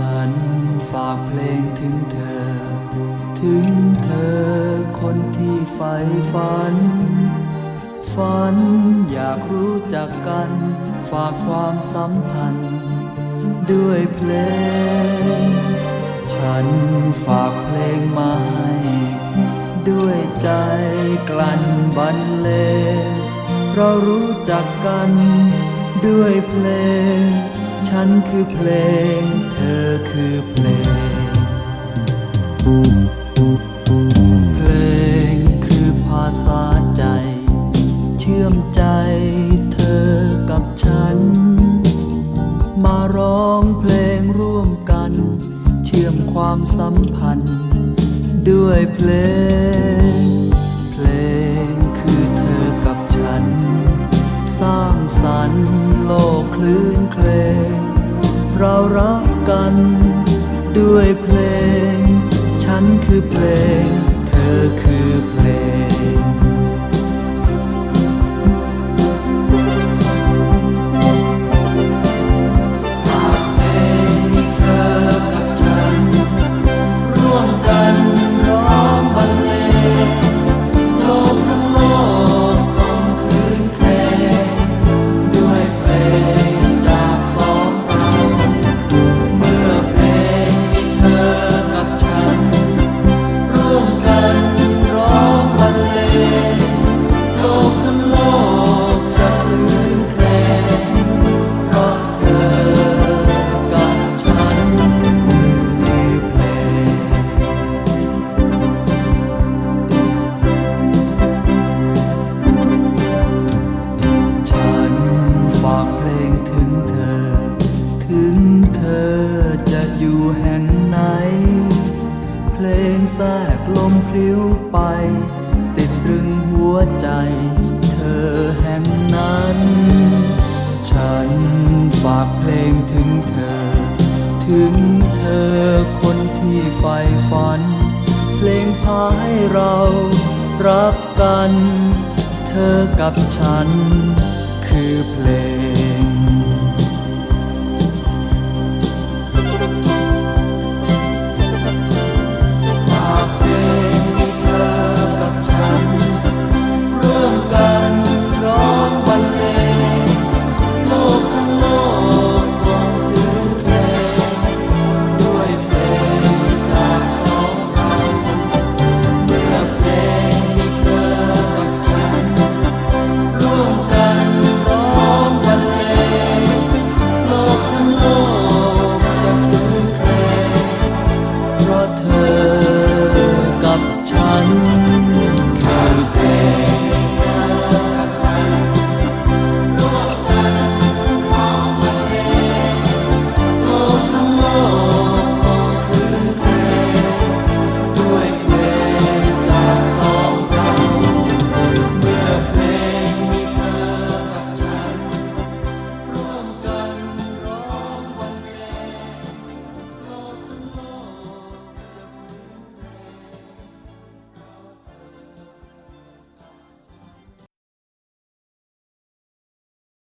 ฉันฝากเพลงถึงเธอ ถึงเธอคนที่ใฝ่ฝัน ฝันอยากรู้จักกัน ฝากความสัมพันธ์ ด้วยเพลง ฉันฝากเพลงมาให้ด้วยใจกลั่นบรรเลงเรารู้จักกันด้วยเพลง ฉันคือเพลง เธอคือเพลง เพลงคือภาษาใจ เชื่อมใจเธอกับฉัน มาร้องเพลงร่วมกัน เชื่อมความสัมพันธ์ ด้วยเพลง เพลงคือเธอกับฉัน สร้างสรรค์โลกคลื่นเพลง ด้วยเพลง ฉันคือเพลง อยู่แห่งไหน เพลงแทรกลมพลิ้วไป ติดตรึงหัวใจ เธอแห่งนั้น ฉันฝากเพลงถึงเธอ ถึงเธอคนที่ใฝ่ฝัน เพลงพาให้เรารักกัน เธอกับฉัน คือเพลง